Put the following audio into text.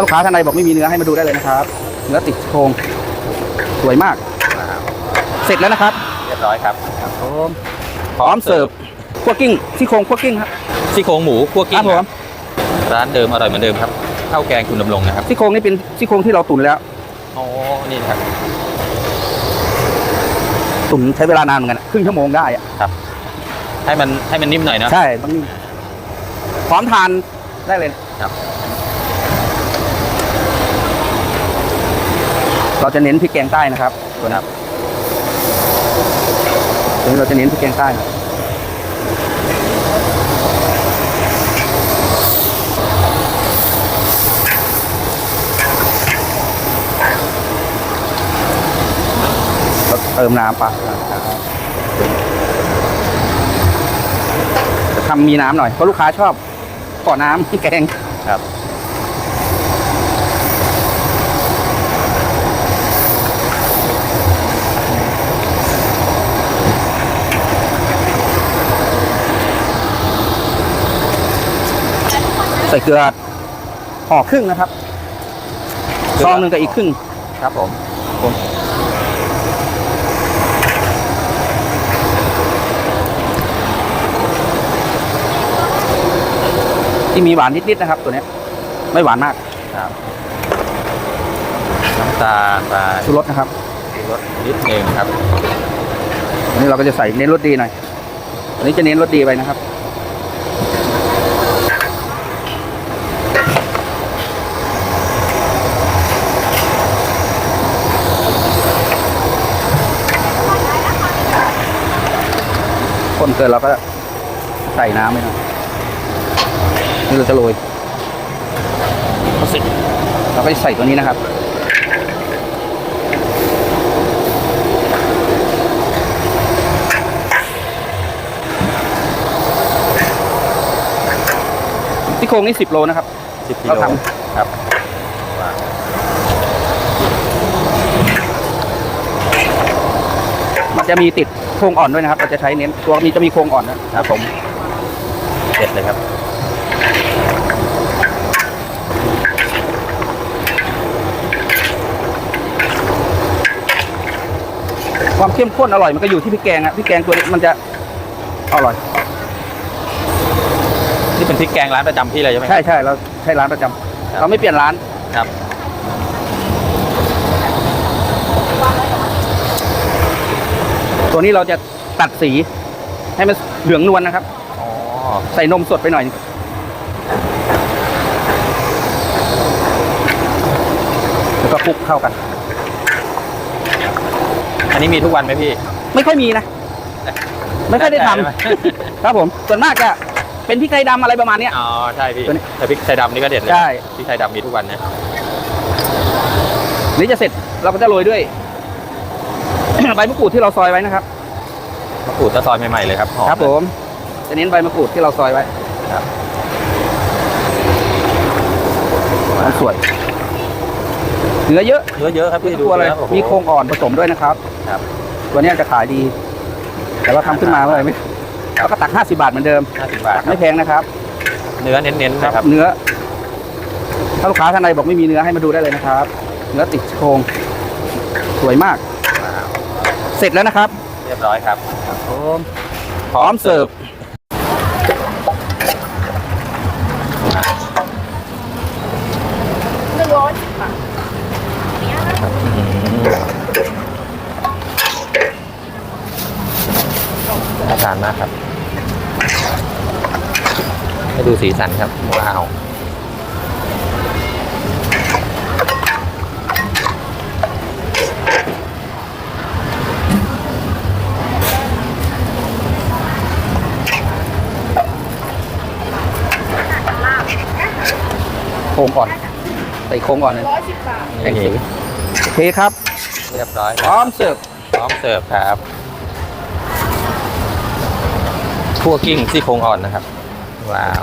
าลูกค้าท่านใดบอกไม่มีเนื้อให้มาดูได้เลยนะครับ เนื้อติดโครงสวยมาก เสร็จแล้วนะครับ เรียบร้อยครับพร้อมเสิร์ฟคั่วกิ้งซี่โครงคั่วกิ้งครับซี่โครงหมูคั่วคกิ้รับงผคมรับร้านเดิมอร่อยเหมือนเดิมครับข้าวแกงคุณดำรงนะครับซี่โครงนี่เป็นซี่โครงที่เราตุ๋นแล้วอ๋อนี่นะครับตุ๋นใช้เวลานานเหมือนกันอะครึ่งชั่วโมงได้อะให้มันให้มันนิ่มหน่อยนะใช่ต้องนี่พร้อมทานได้เลยครับ เราจะเน้นพริกแกงใต้นะครับตัวนี้ตัวนี้เราจะเน้นพริกแกงใต้เติมน้ำปจะทำมีน้ำหน่อยเพราะลูกค้าชอบขอน้ำแกงครับ ใส่เกลือห่อครึ่งนะครับซองหนึ่งกับอีกครึ่งครับผมที่มีหวานนิดๆนะครับ ตัวเนี้ยไม่หวานมากครับน้ำตาลปลาชูรสนะครับชูรสนิดนึงครับอันนี้เราก็จะใส่เน้นรสดีหน่อยอันนี้จะเน้นรสดีไปนะครับ คนเกินเราก็ใส่น้ำไปหน่อยนี่เราจะโรยพอเสร็จเราก็จะใส่ตัวนี้นะครับที่โครงนี่สิบโลนะครับสิบกิเราโลทครับ มันจะมีติดโครงอ่อนด้วยนะครับ เราจะใช้เน้นตัวนี้จะมีโครงอ่อนนะครับผมเสร็จเลยครับความเข้มข้นอร่อยมันก็อยู่ที่พริกแกงอะพริกแกงตัวนี้มันจะอร่อยนี่เป็นพริกแกงร้านประจำพี่เลยใช่ไหมใช่ใช่เราใช้ร้านประจำครับเราไม่เปลี่ยนร้านครับ ตัวนี้เราจะตัดสีให้มันเหลืองนวลนะครับ อ๋อ ใส่นมสดไปหน่อย แล้วก็คลุกเข้ากัน อันนี้มีทุกวันไหมพี่ ไม่ค่อยมีนะ ไม่ค่อยได้ทำใช่ไหมครับผม ส่วนมากจะเป็นพริกไทยดำอะไรประมาณเนี้ย อ๋อใช่พี่ตัวนี้ แต่พริกไทยดำนี่ก็เด็ดเลยใช่ พริกไทยดำมีทุกวันนะนี่จะเสร็จเราก็จะโรยด้วย ใบมะกรูดที่เราซอยไว้นะครับ มะกรูดตะซอยใหม่ๆเลยครับหอมครับผมจะเน้นใบมะกรูดที่เราซอยไว้ครับมันสวยเนื้อเยอะเนื้อเยอะครับพี่ดูตัวเลยนื้โอ้โหมีโครงอ่อนผสมด้วยนะครับ ครับ ตัวเนี้ยจะขายดี แต่เราทำขึ้นมาเมื่อไหร่ไม่เราก็ตัก 50 บาทเหมือนเดิมห้าสิบบาทตักครับไม่แพงนะครับ เนื้อเน้นๆนะครับ เนื้อ ถ้าลูกค้าท่านใดบอกไม่มีเนื้อให้มาดูได้เลยนะครับ เนื้อติดโครง สวยมากว้าว เสร็จแล้วนะครับ เรียบร้อยครับ พร้อมเสิร์ฟน่าทานมากครับ ให้ดูสีสันครับว้าว ครงอ่อน ใส่โครงอ่อนเลยแข็งสีโอเคครับ เรียบร้อยพร้อมเสิร์ฟพร้อมเสิร์ฟครับคั่วกิ้งซี่โครงอ่อนนะครับ ว้าว